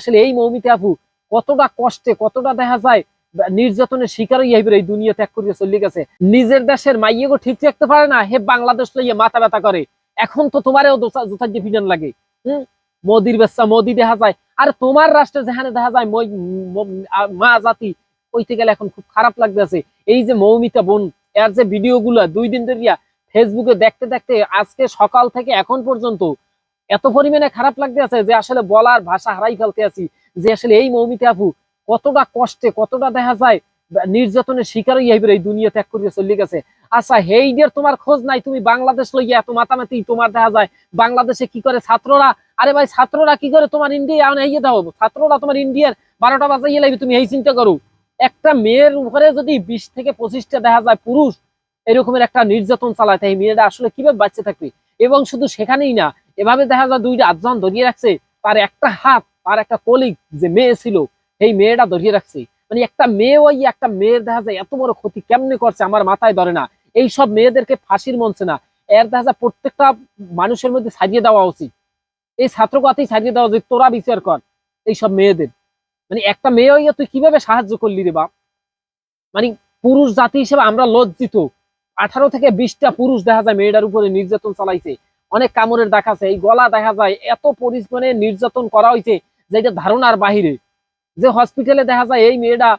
আসলে এই মৌমিতা আপু কতটা কষ্টে, কতটা দেখা যায় নির্যাতনের শিকার হইয়া এই দুনিয়া ত্যাগ করিয়া চলে গেছে। নিজের দেশের মাইয়েগো ঠিক রাখতে পারে না, হে বাংলাদেশ লইয়া মাথা ব্যথা করে। এখন তো তোমারও জোথা দিয়ে লাগে। হম? মোদির বেচা মোদি দেখা যায়। আর তোমার রাষ্ট্রে যেখানে দেখা যায় মা জাতি কইতে গেলে এখন খুব খারাপ লাগতেছে। এই যে মৌমিতা বোন, এর যে ভিডিও গুলা দুই দিন ধরিয়া ফেসবুকে দেখতে দেখতে আজকে সকাল থেকে এখন পর্যন্ত এত পরিমাণে খারাপ লাগতে আছে যে আসলে বলার ভাষা হারাই ফেলতে আছি, যে আসলে এই মৌমিতা আপু কতটা কষ্টে, কতটা দেখা যায় নির্যাতনের শিকার হইয়া এই দুনিয়া ত্যাগ করিয়া চলে গেছে। আচ্ছা হেইডের তোমার খোঁজ নাই, তুমি বাংলাদেশ লইয়া এত মাতামাতি তোমার দেখা যায়, বাংলাদেশে কি করে ছাত্ররা, আরে ভাই ছাত্ররা কি করে তোমার ইন্ডিয়া এই দাও, ছাত্ররা তোমার ইন্ডিয়ার বারোটা বাজাইয়ে লাগবে তুমি এই চিন্তা করো। একটা মেয়ের উপরে যদি বিশ থেকে পঁচিশটা দেখা যায় পুরুষ, এরকমের একটা নির্যাতন চালায়, তাই মেয়েটা আসলে কীভাবে বাঁচতে থাকবে? এবং শুধু সেখানেই না এভাবে দেখা যায় দুইটা আটজন ধরিয়ে রাখছে, তার একটা হাত আর একটা কলিগ যে মেয়ে ছিল, সেই মেয়েটা ধরিয়ে রাখছে। মানে একটা মেয়ে ওই একটা মেয়ের দেখা যায় এত বড় ক্ষতি কেমনে করছে আমার মাথায় ধরে না। এই সব মেয়েদেরকে ফাঁসির মঞ্চে না। এর দেখা যায় প্রত্যেকটা মানুষের মধ্যে ছাড়িয়ে দেওয়া উচিত। এই ছাত্রকাতেই ছাড়িয়ে দেওয়া উচিত, তোরা বিচার কর এই সব মেয়েদের। মানে একটা মেয়ে হইয়া তুই কীভাবে সাহায্য করলি রে বাপ? মানে পুরুষ জাতি হিসেবে আমরা লজ্জিত। আঠারো থেকে বিশটা পুরুষ দেখা যায় মেয়েটার উপরে নির্যাতন চালাইছে। অনেক কামড়ের দেখাছে এই গলা দেখা যায় এত পরিমাণে নির্যাতন করা হয়েছে যে এটা ধারণার বাহিরে। যে হসপিটালে দেখা যায় এই মেয়েটা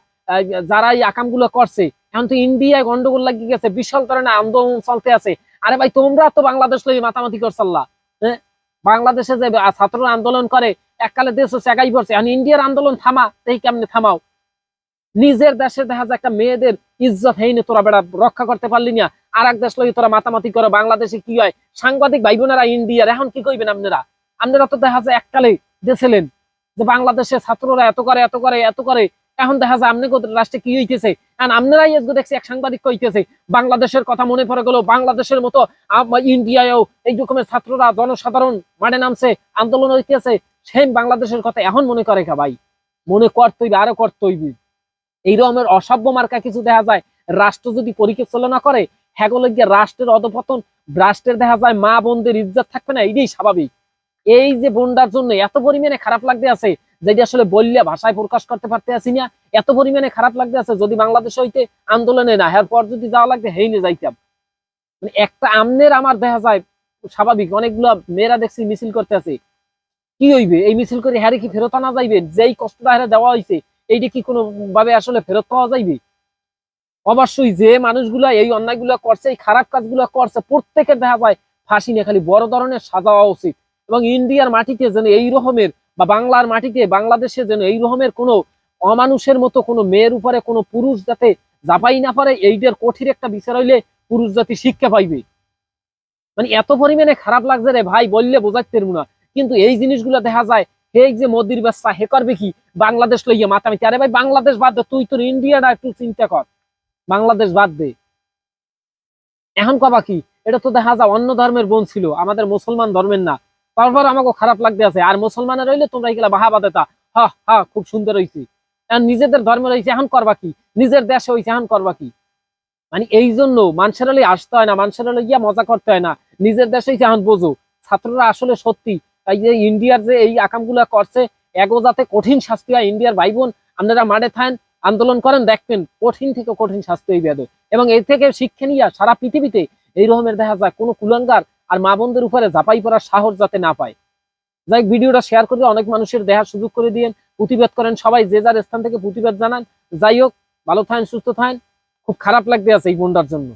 যারা এই আকামগুলো করছে এখন তো ইন্ডিয়ায় গন্ডগোল লাগিয়ে গেছে বিশাল ধরনের আন্দোলন চলতে আছে। আরে ভাই তোমরা তো বাংলাদেশ লই মাতামাতি করছাল্লা হ্যাঁ? বাংলাদেশে যে আহ, ছাত্ররা আন্দোলন করে এককালে দেশ একাই পড়ছে। এখন ইন্ডিয়ার আন্দোলন থামা এই কেমনে থামাও। নিজের দেশে দেখা যায় একটা মেয়েদের ইজ্জত হেইনে তোরা বেড়া রক্ষা করতে পারলি না। আর এক দেশ লই তোরা মাতামাতি করো, বাংলাদেশে কি হয়? সাংবাদিক ভাই বোনেরা ইন্ডিয়ার, এখন কি কইবেন আপনারা? আপনারা তো দেখা যায় এককালে দেছিলেন যে বাংলাদেশের ছাত্ররা এত করে এত করে এত করে। এখন দেখা যায় আপনি রাষ্ট্রে কি হইতেছে? এখন আপনারাই আজকে দেখছি এক সাংবাদিক কইতেছে, বাংলাদেশের কথা মনে পড়ে গেল বাংলাদেশের মতো ইন্ডিয়ায়ও এই রকমের ছাত্ররা জনসাধারণ মাঠে নামছে, আন্দোলন হইতেছে, সেম বাংলাদেশের কথা এখন মনে করে কা ভাই। মনে করতেইবে আরও করতেইবে এই রকমের অসভ্য মার্কা কিছু দেখা যায়। রাষ্ট্র যদি পরিচালনা করে হ্যাগলে গিয়ে রাষ্ট্রের অধপতন, রাষ্ট্রের দেখা যায় মা বোনদের ইজ্জত থাকবে না, এইটাই স্বাভাবিক। এই যে বোনটার জন্য এত পরিমাণে খারাপ লাগতে আছে, যেটি আসলে বললে ভাষায় প্রকাশ করতে পারতে আছি না, এত পরিমাণে খারাপ লাগতে আছে যদি বাংলাদেশ হইতে আন্দোলনে না হ্যার পর যদি যাওয়া লাগবে, হেইনে যাইতাম। মানে একটা আমনের আমার দেখা যায় স্বাভাবিক, অনেকগুলো মেয়েরা দেখছি মিছিল করতে আছে। কি হইবে? এই মিছিল করে হ্যারে কি ফেরত আনা যাইবে? যেই কষ্টটা হ্যারে দেওয়া হয়েছে এইটা কি কোনো ভাবে আসলে ফেরত পাওয়া যাইবে? অবশ্যই যে মানুষগুলা এই অন্যায়গুলো করছে, এই খারাপ কাজগুলো করছে, প্রত্যেকের দেখা যায় ফাঁসি নিয়ে খালি বড় ধরনের সাজা হওয়া উচিত। এবং ইন্ডিয়ার মাটিতে যেন এই রকমের বা বাংলার মাটিতে, বাংলাদেশে যেন এই রকমের কোনো অমানুষের মতো কোনো মেয়ের উপরে কোনো পুরুষ যাতে জাপাই না পারে, এইটার কঠিন একটা বিচার হইলে পুরুষ জাতি শিক্ষা পাইবে। মানে এত পরিমাণে খারাপ লাগছে রে ভাই, বললে বোঝাতে পারব না। কিন্তু এই জিনিসগুলো দেখা যায় হে যে মোদির ব্যবসা, হে করবে কি? বাংলাদেশ লইয়া মাতামিতি আরে ভাই, বাংলাদেশ বাদ দে, তুই তোর ইন্ডিয়াটা একটু চিন্তা কর। বাংলাদেশ বাদ দে। এখন কবা কি? এটা তো দেখা যায় অন্য ধর্মের বোন ছিল, আমাদের মুসলমান ধর্মের না। তারপর আমাকে খারাপ লাগতে আছে, আর মুসলমানের রইলে তোমরা এগুলা বাহাবা দেতা হা হা, খুব সুন্দর হয়েছে এখন নিজেদের ধর্ম রয়েছে এখন করবা কি? নিজের দেশে হয়েছে এখন করবা কি? মানে এই জন্য মানুষের আসতে হয় না, মানুষের গিয়া মজা করতে হয় না। নিজের দেশে এখন বোঝো। ছাত্ররা আসলে সত্যি এই যে ইন্ডিয়ার যে এই আকামগুলা করছে, এগো যাতে কঠিন শাস্তি হয় ইন্ডিয়ার ভাই বোন আপনারা মাঠে থাকেন, আন্দোলন করেন, দেখবেন কঠিন থেকে কঠিন শাস্তি হইবে। এবং এর থেকে শিক্ষা নিয়ে সারা পৃথিবীতে এই রকমের দেখা যায়, কোনো কুলাঙ্গার আর মা বোনদের উপরে ঝাঁপাই পড়ার সাহস যাতে না পায়। যাই ভিডিওটা শেয়ার করে অনেক মানুষের দেহার সুযোগ করে দিয়েন, প্রতিবাদ করেন সবাই, যে যার স্থান থেকে প্রতিবাদ জানান। যাই হোক, ভালো থাকেন, সুস্থ থাকেন। খুব খারাপ লাগতে আছে এই বোনটার জন্য।